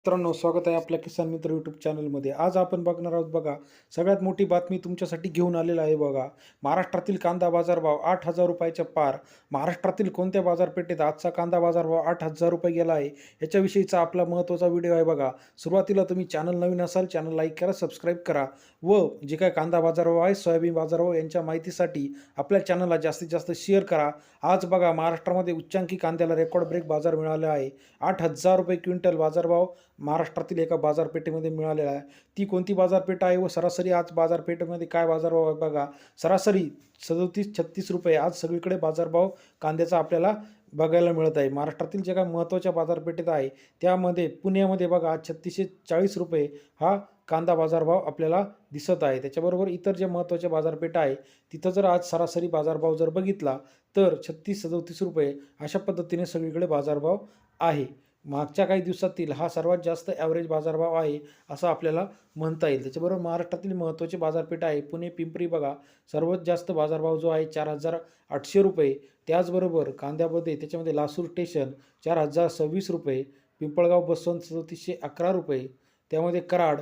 मित्रांनो स्वागत आहे आपल्या किसान मित्र यूट्यूब चॅनलमध्ये आज आपण बघणार आहोत बघा सगळ्यात मोठी बातमी तुमच्यासाठी घेऊन आलेला आहे बघा. महाराष्ट्रातील कांदा बाजारभाव आठ हजार रुपयाच्या पार. महाराष्ट्रातील कोणत्या बाजारपेठेत आजचा कांदा बाजारभाव आठ हजार रुपये गेला आहे याच्याविषयीचा आपला महत्त्वाचा व्हिडिओ आहे बघा. सुरुवातीला तुम्ही चॅनल नवीन असाल चॅनल लाईक करा सबस्क्राईब करा. व जे काय कांदा बाजारभाव आहे सोयाबीन बाजारभाव यांच्या माहितीसाठी आपल्या चॅनलला जास्तीत जास्त शेअर करा. आज बघा महाराष्ट्रामध्ये उच्चांकी कांद्याला रेकॉर्ड ब्रेक बाजार मिळाला आहे. आठ हजार रुपये क्विंटल बाजारभाव महाराष्ट्रातील एका बाजारपेठेमध्ये मिळालेला आहे. ती कोणती बाजारपेठ आहे व सरासरी आज बाजारपेठेमध्ये काय बाजारभाव आहे बघा. सरासरी सदोतीस छत्तीस रुपये आज सगळीकडे बाजारभाव कांद्याचा आपल्याला बघायला मिळत आहे. महाराष्ट्रातील जे काय महत्त्वाच्या बाजारपेठेत आहे त्यामध्ये पुण्यामध्ये बघा आज छत्तीसशे चाळीस रुपये हा कांदा बाजारभाव आपल्याला दिसत आहे. त्याच्याबरोबर इतर जे महत्त्वाच्या बाजारपेठा आहे तिथं जर आज सरासरी बाजारभाव जर बघितला तर छत्तीस सदोतीस रुपये अशा पद्धतीने सगळीकडे बाजारभाव आहे. मागच्या काही दिवसातील हा सर्वात जास्त ॲव्हरेज बाजारभाव आहे असं आपल्याला म्हणता येईल. त्याच्याबरोबर महाराष्ट्रातील महत्त्वाची बाजारपेठ आहे. पुणे पिंपरी बघा सर्वात जास्त बाजारभाव जो आहे चार हजार आठशे रुपये. त्याचबरोबर कांद्यामध्ये त्याच्यामध्ये लासूर स्टेशन चार हजार सव्वीस रुपये. पिंपळगाव बसवंत सदतीसशे अकरा रुपये. त्यामध्ये कराड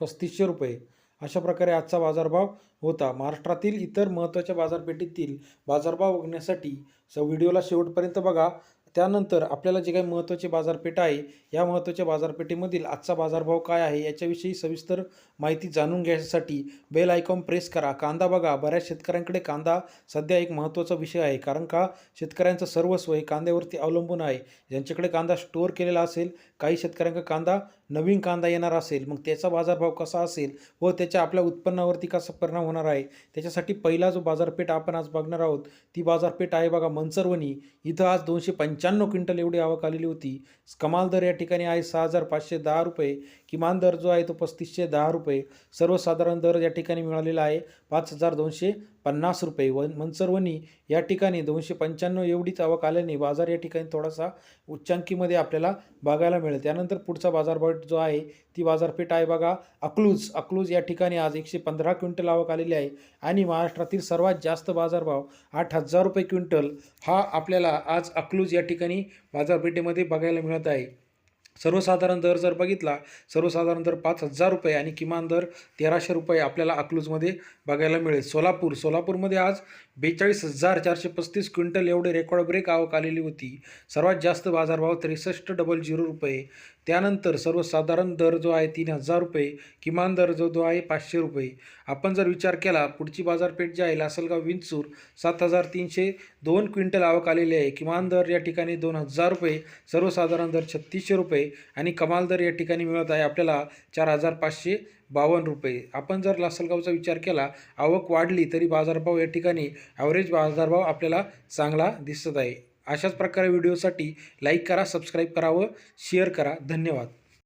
पस्तीसशे रुपये. अशा प्रकारे आजचा बाजारभाव होता. महाराष्ट्रातील इतर महत्त्वाच्या बाजारपेठेतील बाजारभाव बघण्यासाठी स व्हिडिओला शेवटपर्यंत बघा. त्यानंतर आपल्याला जे काही महत्त्वाचे बाजारपेठ आहे या महत्त्वाच्या बाजारपेठेमधील आजचा बाजारभाव काय आहे याच्याविषयी सविस्तर माहिती जाणून घ्यायसाठी बेल आयकॉन प्रेस करा. कांदा बघा बऱ्याच शेतकऱ्यांकडे कांदा सध्या एक महत्त्वाचा विषय आहे. कारण का? शेतकऱ्यांचं सर्वस्व हे कांद्यावरती अवलंबून आहे. ज्यांच्याकडे कांदा स्टोअर केलेला असेल काही शेतकऱ्यांकडे कांदा नवीन कांदा येणार असेल मग त्याचा बाजारभाव कसा असेल व त्याच्या आपल्या उत्पन्नावरती कसा परिणाम होणार आहे त्याच्यासाठी पहिला जो बाजारपेठ आपण आज बघणार आहोत ती बाजारपेठ आहे बघा मनसरवणी. इथं आज दोनशे पंच्याण्णव क्विंटल एवढी आवक आलेली होती. कमाल दर या ठिकाणी आहे सहा हजार पाचशे दहा रुपये. किमान दर जो आहे तो पस्तीसशे दहा रुपये. सर्वसाधारण दर या ठिकाणी मिळालेला आहे. पाच हजार दोनशे पन्नास रुपये. व मनसरवणी या ठिकाणी दोनशे पंच्याण्णव एवढीच आवक आल्याने बाजार या ठिकाणी थोडासा उच्चांकीमध्ये आपल्याला बघायला मिळेल. त्यानंतर पुढचा बाजारपेठ जो आहे ती बाजारपेठ आहे बघा. अकलूज अकलूज या ठिकाणी आज एकशे पंधरा क्विंटल आवक आलेली आहे. आणि महाराष्ट्रातील सर्वात जास्त बाजारभाव आठ हजार रुपये क्विंटल हा आपल्याला आज अकलूज या ठिकाणी बाजारपेठेमध्ये बघायला मिळत आहे. सर्वसाधारण दर जर बघितला सर्वसाधारण दर पाच हजार रुपये आणि किमान दर तेराशे रुपये आपल्याला अकलूजमध्ये बघायला मिळेल. सोलापूर सोलापूरमध्ये आज बेचाळीस हजार चारशे पस्तीस क्विंटल एवढे रेकॉर्ड ब्रेक आवक आलेली होती. सर्वात जास्त बाजारभाव त्रेसष्ट डबल झिरो रुपये. त्यानंतर सर्वसाधारण दर जो आहे तीन हजार रुपये किमान दर जो जो आहे पाचशे रुपये. आपण जर विचार केला पुढची बाजारपेठ जी आहे लासलगाव विंचूर सात हजार तीनशे दोन क्विंटल आवक आलेली आहे. किमान दर या ठिकाणी दोन हजार रुपये सर्वसाधारण दर छत्तीसशे रुपये आणि कमाल दर या ठिकाणी मिळत आहे आपल्याला चार हजार पाचशे बावन्न रुपये. आपण जर लासलगावचा विचार केला आवक वाढली तरी बाजारभाव या ठिकाणी ॲव्हरेज बाजारभाव आपल्याला चांगला दिसत आहे. अशाच प्रकारे व्हिडिओसाठी लाईक करा सबस्क्राईब करा व शेअर करा. धन्यवाद.